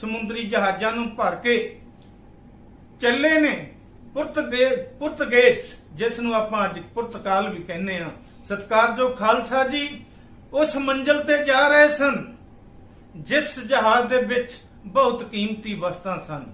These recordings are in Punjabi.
ਸਮੁੰਦਰੀ ਜਹਾਜ਼ਾਂ ਨੂੰ ਭਰ ਕੇ ਚੱਲੇ ਨੇ ਪੁਰਤਗੇ ਪੁਰਤਗੇਜ, ਜਿਸ ਨੂੰ ਆਪਾਂ ਅੱਜ ਪੁਰਤਗਾਲ ਵੀ ਕਹਿੰਦੇ ਆ ਸਤਕਾਰਯੋਗ ਖਾਲਸਾ ਜੀ, ਉਸ ਮੰਜ਼ਲ ਤੇ ਜਾ ਰਹੇ ਸਨ, ਜਿਸ ਜਹਾਜ਼ ਦੇ ਵਿੱਚ ਬਹੁਤ ਕੀਮਤੀ ਵਸਤਾਂ ਸਨ।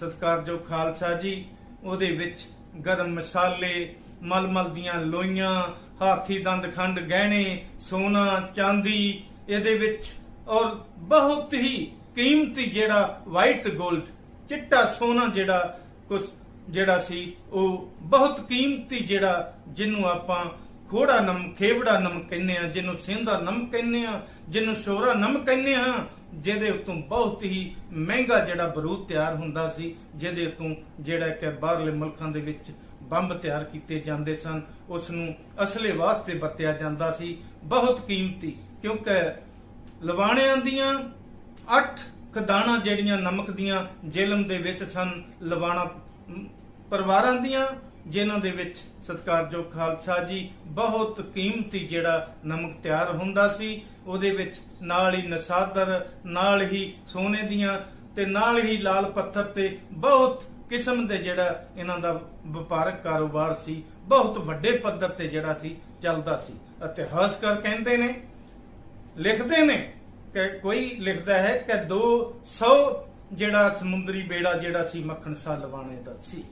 ਸਤਕਾਰਯੋਗ ਖਾਲਸਾ ਜੀ, ਉਹਦੇ ਵਿੱਚ ਗਰਮ ਮਸਾਲੇ, ਮਲਮਲ ਦੀਆਂ ਲੋਈਆਂ, ਹਾਥੀ ਦੰਦ ਖੰਡ ਗਹਿਣੇ, ਸੋਨਾ, ਚਾਂਦੀ, ਇਹਦੇ ਵਿੱਚ ਔਰ ਬਹੁਤ ਹੀ ਕੀਮਤੀ ਜਿਹੜਾ ਵਾਈਟ 골ਡ ਚਿੱਟਾ ਸੋਨਾ ਜਿਹੜਾ ਕੁਝ ਜਿਹੜਾ ਸੀ, ਉਹ ਬਹੁਤ ਕੀਮਤੀ ਜਿਹੜਾ ਜਿਹਨੂੰ ਆਪਾਂ ਖੋੜਾ ਨਮਕ ਖੇਵੜਾ ਨਮਕ ਕਹਿੰਦੇ ਆ ਜਿਹਨੂੰ ਸਿੰਧਾ ਨਮਕ ਕਹਿੰਦੇ ਆ ਜਿਹਨੂੰ ਸ਼ੋਰਾ ਨਮਕ ਕਹਿੰਦੇ ਆ ਜਿਹਦੇ ਉਤੋਂ ਬਹੁਤ ਹੀ ਮਹਿੰਗਾ ਜਿਹੜਾ ਬਰੂਦ ਤਿਆਰ ਹੁੰਦਾ ਸੀ, ਜਿਹਦੇ ਉਤੋਂ ਜਿਹੜਾ ਕਿ ਬਾਹਰਲੇ ਮੁਲਕਾਂ ਦੇ ਵਿੱਚ ਬੰਬ ਤਿਆਰ ਕੀਤੇ ਜਾਂਦੇ ਸਨ ਉਸ ਨੂੰ ਅਸਲੇ ਵਾਸਤੇ ਵਰਤਿਆ ਜਾਂਦਾ ਸੀ, ਬਹੁਤ ਕੀਮਤੀ, ਕਿਉਂਕਿ ਲਵਾਣਿਆਂ ਦੀਆਂ 8 ਖਦਾਣਾ ਜਿਹੜੀਆਂ ਨਮਕ ਦੀਆਂ ਜੇਲਮ ਦੇ ਵਿੱਚ ਸਨ, ਲਵਾਣਾ ਪਰਿਵਾਰਾਂ ਦੀਆਂ ਜਿਨ੍ਹਾਂ ਦੇ ਵਿੱਚ। ਸਤਕਾਰਯੋਗ ਖਾਲਸਾ ਜੀ, ਬਹੁਤ ਕੀਮਤੀ ਜਿਹੜਾ ਨਮਕ ਤਿਆਰ ਹੁੰਦਾ ਸੀ, ਉਹਦੇ ਵਿੱਚ ਨਾਲ ਹੀ ਨਸਾਦਰ, ਨਾਲ ਹੀ ਸੋਨੇ ਦੀਆਂ ਤੇ ਨਾਲ ਹੀ ਲਾਲ ਪੱਥਰ ਤੇ ਬਹੁਤ ਕਿਸਮ ਦੇ ਜਿਹੜਾ ਇਹਨਾਂ ਦਾ ਵਪਾਰਕ ਕਾਰੋਬਾਰ ਸੀ, ਬਹੁਤ ਵੱਡੇ ਪੱਧਰ ਤੇ ਜਿਹੜਾ ਸੀ, ਚੱਲਦਾ ਸੀ। ਇਤਿਹਾਸਕਾਰ ਕਹਿੰਦੇ ਨੇ, ਲਿਖਦੇ ਨੇ ਕਿ ਕੋਈ ਲਿਖਦਾ ਹੈ ਕਿ 200 ਜਿਹੜਾ ਸਮੁੰਦਰੀ ਬੇੜਾ ਜਿਹੜਾ ਸੀ ਮੱਖਣ ਸ਼ਾਹ ਲਵਾਣੇ ਦਾ ਸੀ।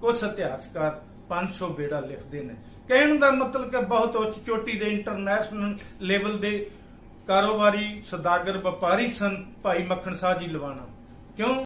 ਕੁਝ ਇਤਿਹਾਸਕਾਰ 500 ਬੇੜਾ ਲਿਖਦੇ ਨੇ। ਕਹਿਣ ਦਾ ਮਤਲਬ ਕਿ ਬਹੁਤ ਉੱਚ ਚੋਟੀ ਦੇ ਇੰਟਰਨੈਸ਼ਨਲ ਲੈਵਲ ਦੇ ਕਾਰੋਬਾਰੀ ਸੌਦਾਗਰ ਵਪਾਰੀ ਸਨ, ਭਾਈ ਮੱਖਣ ਸ਼ਾਹ ਜੀ ਲਵਾਣਾ। ਕਿਉਂ?